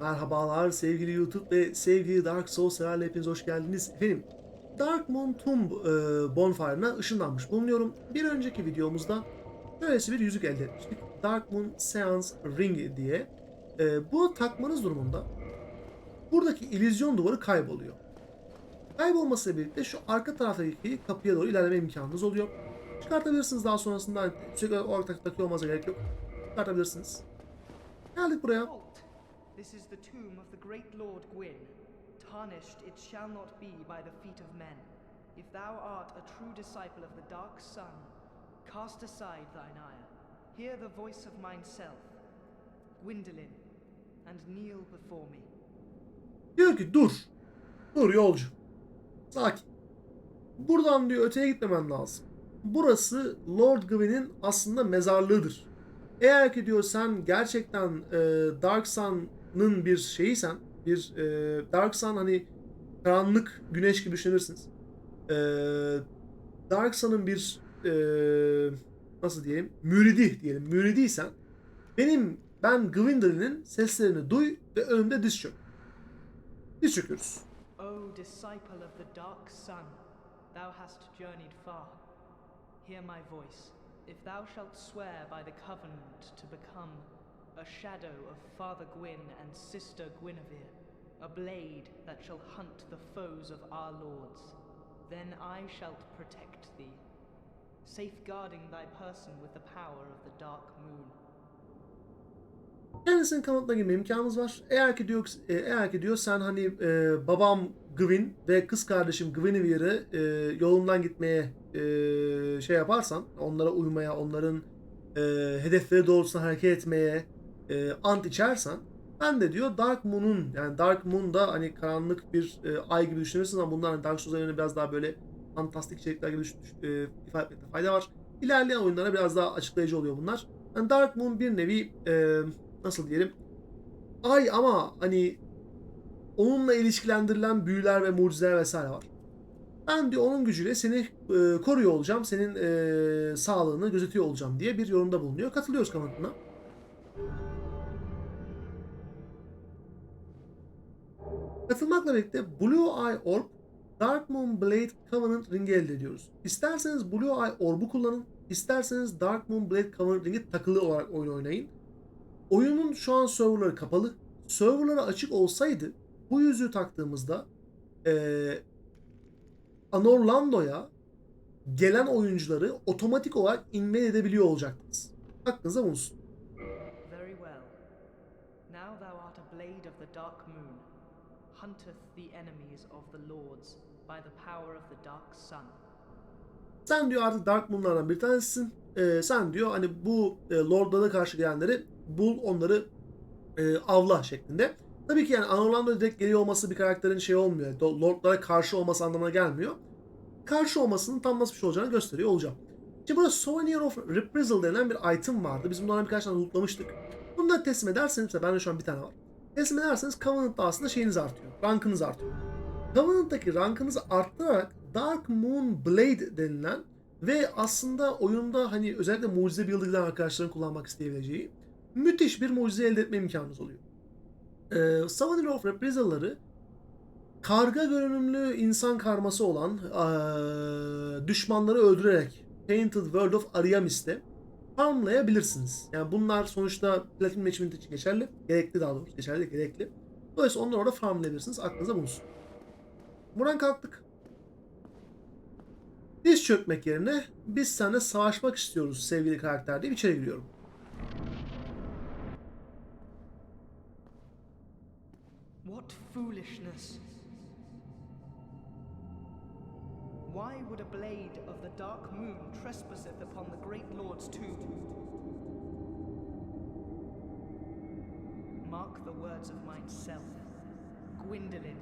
Merhabalar sevgili YouTube ve sevgili Dark Souls severler hepiniz hoş geldiniz. Efendim Dark Moon Tomb e, Bonfire'ına ışınlanmış bulunuyorum. Bir önceki videomuzda böylesi bir yüzük elde etmiştik. Dark Moon Seance Ring diye. E, bu takmanız durumunda buradaki illüzyon duvarı kayboluyor. Kaybolmasıyla birlikte şu arka taraftaki kapıya doğru ilerleme imkanınız oluyor. Çıkartabilirsiniz daha sonrasında sürekli olarak tak- takıyor olmanıza gerek yok. Çıkartabilirsiniz. Geldik buraya. This is the tomb of the great Lord Gwyn. Tarnished it shall not be by the feet of men. If thou art a true disciple of the Dark Sun, cast aside thine ire. Hear the voice of mine self, Gwyndolin, and kneel before me. Diyor ki dur. Dur yolcu. Sakin. Buradan diyor öteye gitmemen lazım. Burası Lord Gwyn'in aslında mezarlığıdır. Eğer ki diyor sen gerçekten e, Dark Sun'ın bir şeyiysen, bir e, Dark Sun hani karanlık güneş gibi düşünürsünüz. E, Dark Sun'ın bir e, nasıl diyeyim müridi diyelim müridiysen benim ben Gwyndolin'in seslerini duy ve önümde diz çök. Diz çöküyoruz. O disciple of the Dark Sun, thou hast journeyed far. Hear my voice. If thou shalt swear by the covenant to become a shadow of Father Gwyn and Sister Guinevere, a blade that shall hunt the foes of our lords, then I shall protect thee, safeguarding thy person with the power of the dark moon. Kendisinin kanıtına girme imkanımız var. Eğer ki diyor e, eğer ki diyor sen hani e, babam Gwyn ve kız kardeşim Guinevere'ı e, yolundan gitmeye e, şey yaparsan, onlara uymaya, onların e, hedefleri doğrultusunda hareket etmeye e, ant içersen ben de diyor Dark Moon'un yani Dark Moon'da hani karanlık bir e, ay gibi düşünürsün ama bunlar hani Dark Souls oyununu biraz daha böyle fantastik içerikler gibi düş- e, ifade etmekte fayda var. İlerleyen oyunlara biraz daha açıklayıcı oluyor bunlar. Yani Dark Moon bir nevi e, nasıl diyelim ay ama hani onunla ilişkilendirilen büyüler ve mucizeler vesaire var. Ben diyor onun gücüyle seni e, koruyor olacağım, senin e, sağlığını gözetiyor olacağım diye bir yorumda bulunuyor. Katılıyoruz kanıtına. Katılmakla birlikte Blue Eye Orb, Dark Moon Blade Covenant Ring'i elde ediyoruz. İsterseniz Blue Eye Orb'u kullanın, isterseniz Dark Moon Blade Covenant Ring'i takılı olarak oyun oynayın. Oyunun şu an serverları kapalı. Serverları açık olsaydı bu yüzüğü taktığımızda eee Anorlando'ya gelen oyuncuları otomatik olarak invade edebiliyor olacaktınız. Aklınıza bulunsun. Very well. Now thou art a blade of the dark moon, hunteth the enemies of the lords by the power of the dark sun. Sen diyor artık Dark Moon'lardan bir tanesisin. Ee, sen diyor hani bu e, Lord'lara karşı gelenleri bul onları e, avla şeklinde. Tabii ki yani Anorlando direkt geliyor olması bir karakterin şey olmuyor. Lord'lara karşı olması anlamına gelmiyor. Karşı olmasının tam nasıl bir şey olacağını gösteriyor olacağım. Şimdi burada Souvenir of Reprisal denen bir item vardı. Biz bunlardan birkaç tane lootlamıştık. Bunu da teslim ederseniz, mesela bende şu an bir tane var. Teslim ederseniz Covenant'ta aslında şeyiniz artıyor. Rankınız artıyor. Covenant'taki rankınızı arttırarak Dark Moon Blade denilen ve aslında oyunda hani özellikle mucize giden arkadaşların kullanmak isteyebileceği müthiş bir mucize elde etme imkanınız oluyor. Ee, Souvenir of Reprisal'ları karga görünümlü insan karması olan eee, düşmanları öldürerek Painted World of Ariamis'te farmlayabilirsiniz. Yani bunlar sonuçta Platinum Achievement için geçerli. Gerekli daha doğrusu. Geçerli gerekli. Dolayısıyla onları orada farmlayabilirsiniz. Aklınıza bulunsun. Buradan kalktık. Diz çökmek yerine biz seninle savaşmak istiyoruz sevgili karakter deyip içeri giriyorum. What foolishness! Why would a blade of the dark moon trespasseth upon the great lord's tomb? Mark the words of mine Gwyndolin.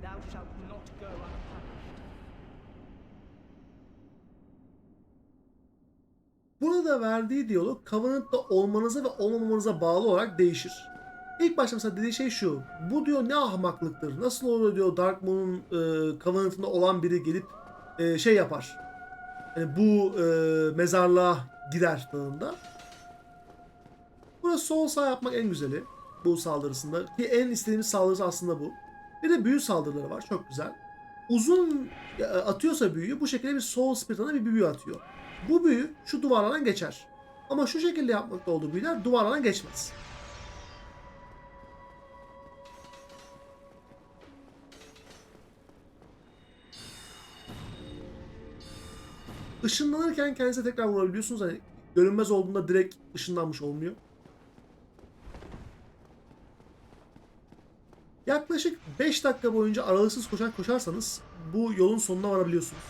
Thou shalt not go unpunished. Burada verdiği diyalog Covenant'ta olmanıza ve olmamanıza bağlı olarak değişir. İlk başta mesela dediği şey şu. Bu diyor ne ahmaklıktır. Nasıl olur diyor Dark Moon'un e, Covenant'ında olan biri gelip e, şey yapar. Yani bu e, mezarlığa gider tadında. Burada sol sağ yapmak en güzeli. bu saldırısında. Ki en istediğimiz saldırısı aslında bu. Bir de büyü saldırıları var. Çok güzel. Uzun e, atıyorsa büyüyü bu şekilde bir Soul Spirit adına bir büyü atıyor. Bu büyü şu duvarlardan geçer. Ama şu şekilde yapmakta olduğu büyüler duvarlardan geçmez. Işınlanırken kendinize tekrar vurabiliyorsunuz. Hani görünmez olduğunda direkt ışınlanmış olmuyor. Yaklaşık 5 dakika boyunca aralıksız koşar koşarsanız bu yolun sonuna varabiliyorsunuz.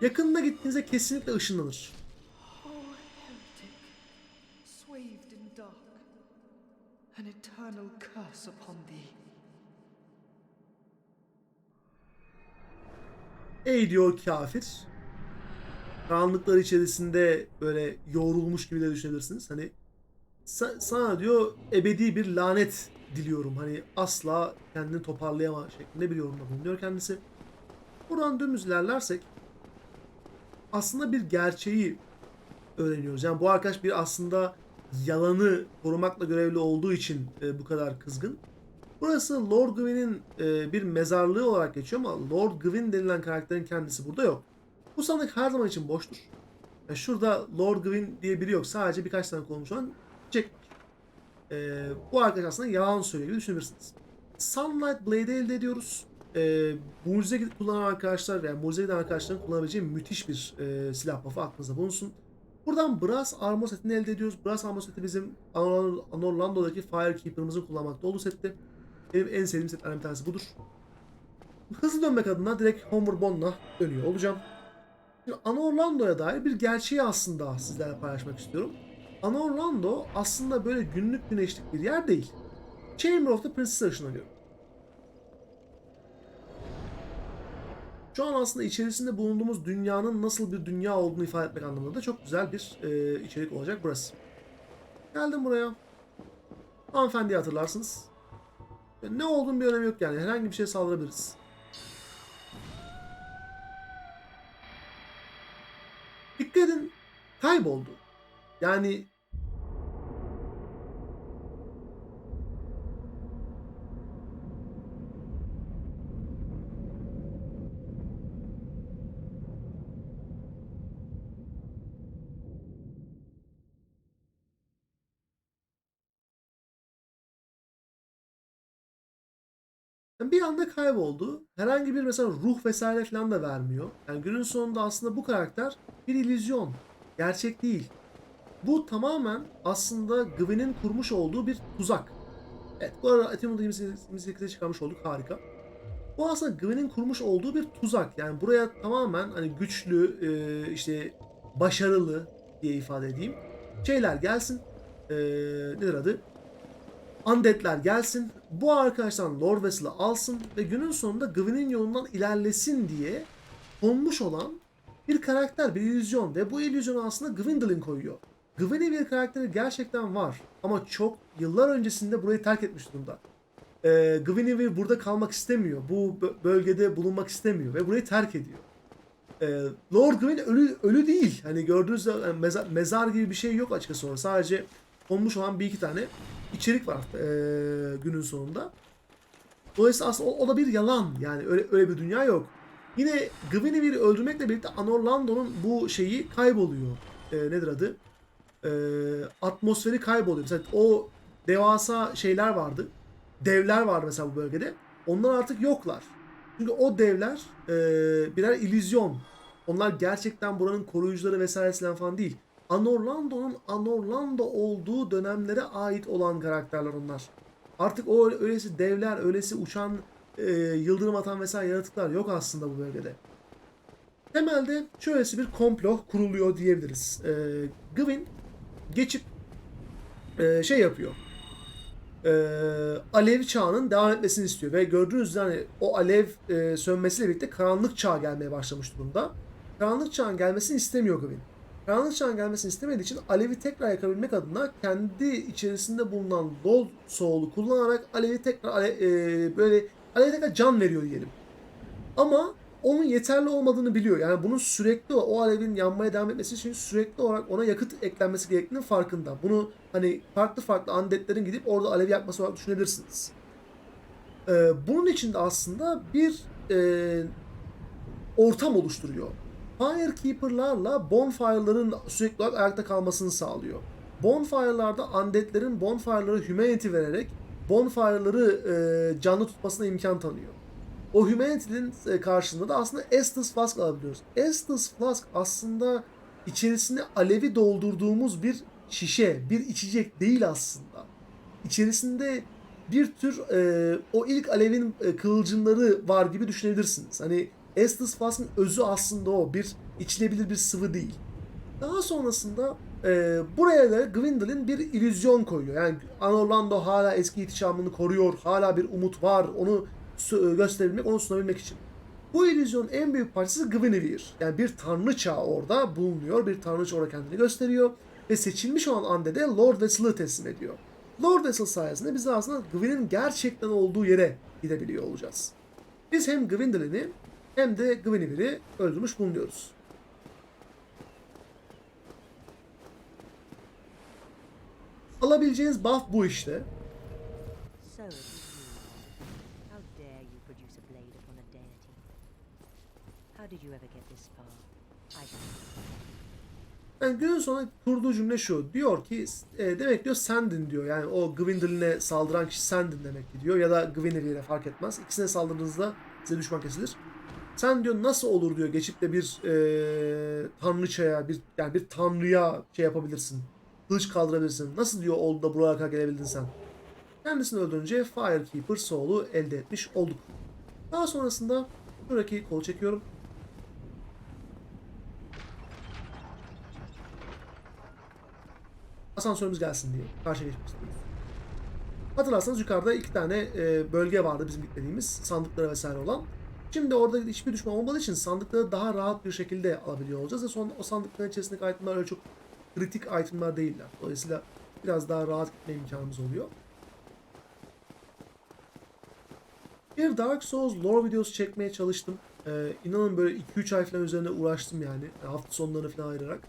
Yakınına gittiğinizde kesinlikle ışınlanır. An eternal curse upon thee. Ey diyor kafir. Karanlıklar içerisinde böyle yoğrulmuş gibi de düşünebilirsiniz. Hani sa- sana diyor ebedi bir lanet diliyorum. Hani asla kendini toparlayama şeklinde bir yorumda bulunuyor kendisi. Buradan dümdüz ilerlersek aslında bir gerçeği öğreniyoruz. Yani bu arkadaş bir aslında yalanı korumakla görevli olduğu için e, bu kadar kızgın. Burası Lord Gwyn'in e, bir mezarlığı olarak geçiyor ama Lord Gwyn denilen karakterin kendisi burada yok. Bu sandık her zaman için boştur. Yani şurada Lord Gwyn diye biri yok. Sadece birkaç tane konmuş olan çiçek. E, bu arkadaş aslında yalan söylüyor gibi düşünebilirsiniz. Sunlight Blade elde ediyoruz. E, mucize kullanan arkadaşlar yani mucize giden arkadaşların kullanabileceği müthiş bir e, silah buff'ı aklınızda bulunsun. Buradan Brass Armor setini elde ediyoruz. Brass Armor seti bizim Anor- Anorlando'daki Firekeeper'ımızın kullanmakta olduğu setti. Benim en sevdiğim setlerden bir tanesi budur. Hızlı dönmek adına direkt Homer Bond'la dönüyor olacağım. Şimdi Ana Orlando'ya dair bir gerçeği aslında sizlerle paylaşmak istiyorum. Ana Orlando aslında böyle günlük güneşlik bir yer değil. Chamber of the Princess'a ışınlanıyor. Şu an aslında içerisinde bulunduğumuz dünyanın nasıl bir dünya olduğunu ifade etmek anlamında da çok güzel bir e, içerik olacak burası. Geldim buraya. Hanımefendiyi hatırlarsınız. Ne olduğunun bir önemi yok yani. Herhangi bir şeye saldırabiliriz. Dikkat edin. Kayboldu. Yani bir anda kayboldu. Herhangi bir mesela ruh vesaire falan da vermiyor. Yani günün sonunda aslında bu karakter bir illüzyon. Gerçek değil. Bu tamamen aslında Gwyn'in kurmuş olduğu bir tuzak. Evet bu arada Atimud'u 28'e çıkarmış olduk harika. Bu aslında Gwyn'in kurmuş olduğu bir tuzak. Yani buraya tamamen hani güçlü, e, işte başarılı diye ifade edeyim. Şeyler gelsin. E, nedir adı? Undead'ler gelsin. Bu arkadaştan Lord Vessel'ı alsın ve günün sonunda Gwyn'in yolundan ilerlesin diye konmuş olan bir karakter, bir illüzyon ve bu illüzyonu aslında Gwendolyn koyuyor. Gwyn'i bir karakteri gerçekten var ama çok yıllar öncesinde burayı terk etmiş durumda. Ee, Guinevere burada kalmak istemiyor. Bu bö- bölgede bulunmak istemiyor ve burayı terk ediyor. Ee, Lord Gwyn ölü ölü değil. Hani gördüğünüz yani mezar, mezar gibi bir şey yok açıkçası orada. Sadece konmuş olan bir iki tane içerik var ee, günün sonunda. Dolayısıyla aslında o, o da bir yalan. Yani öyle öyle bir dünya yok. Yine Guinevere'i öldürmekle birlikte Anorlando'nun bu şeyi kayboluyor. Ee, nedir adı? Ee, atmosferi kayboluyor. Mesela o devasa şeyler vardı. Devler vardı mesela bu bölgede. Onlar artık yoklar. Çünkü o devler e, birer illüzyon. Onlar gerçekten buranın koruyucuları vesairesinden falan değil. Anorlando'nun Anorlando olduğu dönemlere ait olan karakterler onlar. Artık o öylesi devler, öylesi uçan, e, yıldırım atan vesaire yaratıklar yok aslında bu bölgede. Temelde şöylesi bir komplo kuruluyor diyebiliriz. E, Gwyn geçip e, şey yapıyor. E, alev çağının devam etmesini istiyor ve gördüğünüz üzere hani o alev e, sönmesiyle birlikte karanlık çağ gelmeye başlamış durumda. Karanlık çağın gelmesini istemiyor Gwyn. Karanlık çağın gelmesini istemediği için alevi tekrar yakabilmek adına kendi içerisinde bulunan Gold Soul'u kullanarak alevi tekrar ale, e, böyle alevi tekrar can veriyor diyelim. Ama onun yeterli olmadığını biliyor. Yani bunun sürekli o alevin yanmaya devam etmesi için sürekli olarak ona yakıt eklenmesi gerektiğinin farkında. Bunu hani farklı farklı undeadlerin gidip orada alev yakması olarak düşünebilirsiniz. Ee, bunun için de aslında bir e, ortam oluşturuyor. Firekeeper'larla bonfire'ların sürekli olarak ayakta kalmasını sağlıyor. Bonfire'larda undeadlerin bonfire'lara humanity vererek bonfire'ları e, canlı tutmasına imkan tanıyor. O humanity'nin e, karşılığında da aslında Estus Flask alabiliyoruz. Estus Flask aslında içerisine alevi doldurduğumuz bir şişe, bir içecek değil aslında. İçerisinde bir tür e, o ilk alevin e, kıvılcımları var gibi düşünebilirsiniz. Hani Estus Flask'ın özü aslında o. Bir içilebilir bir sıvı değil. Daha sonrasında e, buraya da Gwendolyn bir illüzyon koyuyor. Yani Orlando hala eski ihtişamını koruyor. Hala bir umut var. Onu sö- gösterebilmek, onu sunabilmek için. Bu illüzyonun en büyük parçası Guinevere. Yani bir tanrıça orada bulunuyor. Bir tanrıça orada kendini gösteriyor. Ve seçilmiş olan ande de Lord Vessel'ı teslim ediyor. Lord Vessel sayesinde biz aslında Gwyn'in gerçekten olduğu yere gidebiliyor olacağız. Biz hem Gwendolyn'i hem de Guinevere'i öldürmüş bulunuyoruz. Alabileceğiniz buff bu işte. Yani günün sonunda kurduğu cümle şu. Diyor ki e, demek diyor sendin diyor. Yani o Gwendolyn'e saldıran kişi sendin demek ki diyor. Ya da Guinevere'e fark etmez. İkisine saldırdığınızda size düşman kesilir. Sen diyor nasıl olur diyor geçip de bir e, tanrıçaya bir yani bir tanrıya şey yapabilirsin. Kılıç kaldırabilirsin. Nasıl diyor oldu da buraya kadar gelebildin sen? Kendisini öldürünce Firekeeper Soul'u elde etmiş olduk. Daha sonrasında buradaki kolu çekiyorum. asansörümüz gelsin diye karşıya geçmek istiyoruz. Hatırlarsanız yukarıda iki tane e, bölge vardı bizim gitmediğimiz sandıkları vesaire olan. Şimdi orada hiçbir düşman olmadığı için sandıkları daha rahat bir şekilde alabiliyor olacağız ve son o sandıkların içerisindeki itemler öyle çok kritik itemler değiller. Dolayısıyla biraz daha rahat gitme imkanımız oluyor. Bir Dark Souls lore videosu çekmeye çalıştım. Ee, inanın böyle 2-3 ay falan üzerine uğraştım yani. Hafta sonlarını falan ayırarak.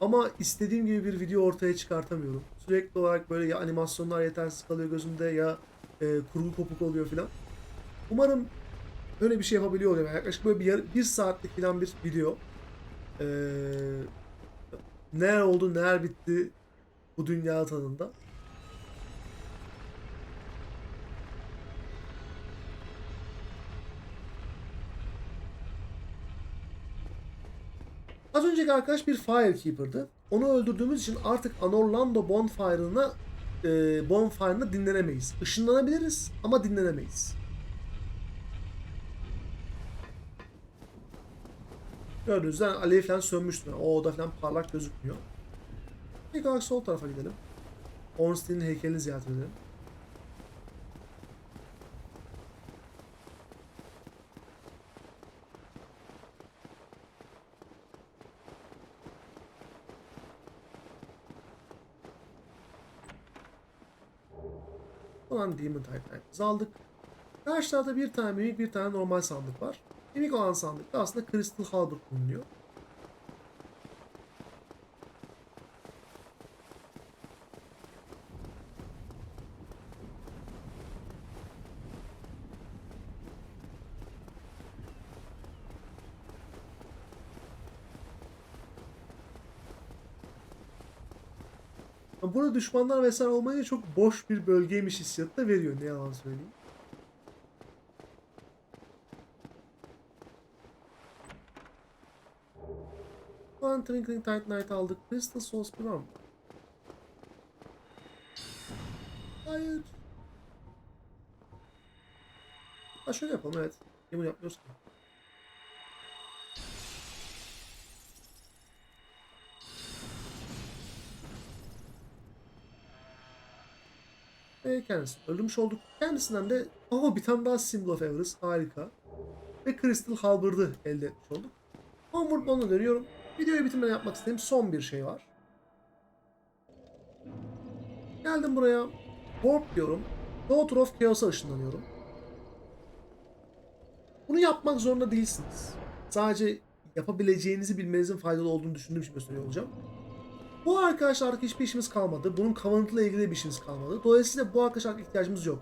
Ama istediğim gibi bir video ortaya çıkartamıyorum. Sürekli olarak böyle ya animasyonlar yetersiz kalıyor gözümde ya e, kurgu kopuk oluyor filan. Umarım öyle bir şey yapabiliyor olacağım. Yani yaklaşık böyle bir, yar- bir saatlik filan bir video. Ee, neler oldu neler bitti bu dünya tadında. Az önceki arkadaş bir Firekeeper'dı. Onu öldürdüğümüz için artık Anorlando Bonfire'ına e, Bonfire'ına dinlenemeyiz. Işınlanabiliriz ama dinlenemeyiz. Gördüğünüz üzere alev falan sönmüştü. O oda falan parlak gözükmüyor. İlk olarak sol tarafa gidelim. Ornstein'in heykelini ziyaret edelim. Olan Demon Titan'ımızı aldık. Karşılarda bir tane mimik bir tane normal sandık var. Mimik olan sandıkta aslında Crystal Halberd bulunuyor. Burada düşmanlar vesaire olmayınca çok boş bir bölgeymiş hissiyatı da veriyor ne yalan söyleyeyim. Twinkling Titanite aldık. Crystal Souls mı? Hayır. Ha şöyle yapalım evet. Niye bunu yapmıyoruz ki? Ve kendisini öldürmüş olduk. Kendisinden de aha bir tane daha Symbol of Everest. Harika. Ve Crystal Halberd'ı elde etmiş olduk. Onward Bone'a dönüyorum. Videoyu bitirmeden yapmak istediğim son bir şey var. Geldim buraya. Warp diyorum. Daughter of Chaos'a ışınlanıyorum. Bunu yapmak zorunda değilsiniz. Sadece yapabileceğinizi bilmenizin faydalı olduğunu düşündüğüm için gösteriyor olacağım. Bu arkadaşlar artık hiçbir işimiz kalmadı. Bunun Covenant'la ilgili bir işimiz kalmadı. Dolayısıyla bu arkadaşlar ihtiyacımız yok.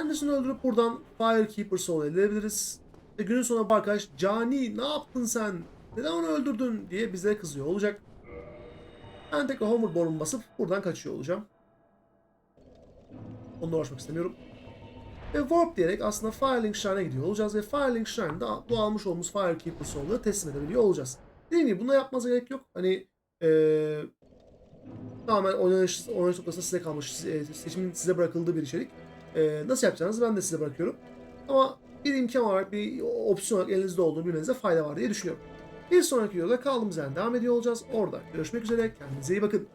Kendisini öldürüp buradan Firekeeper Soul elde edebiliriz. Ve günün sonunda arkadaş Cani ne yaptın sen? Neden onu öldürdün diye bize kızıyor olacak. Ben tekrar Hoverboard'umu basıp buradan kaçıyor olacağım. Onunla uğraşmak istemiyorum. Ve Warp diyerek aslında Firelink Shrine'e gidiyor olacağız ve Firelink Shrine'da bu almış olduğumuz Firekeeper Soul'ları teslim edebiliyor olacağız. Dediğim gibi buna yapmanıza gerek yok. Hani eee tamamen oynanış, oynanış noktasında size kalmış, seçimin size bırakıldığı bir içerik. Eee, nasıl yapacağınızı ben de size bırakıyorum. Ama bir imkan olarak, bir opsiyon olarak elinizde olduğunu bilmenize fayda var diye düşünüyorum. Bir sonraki videoda kaldığımız yerden devam ediyor olacağız. Orada görüşmek üzere. Kendinize iyi bakın.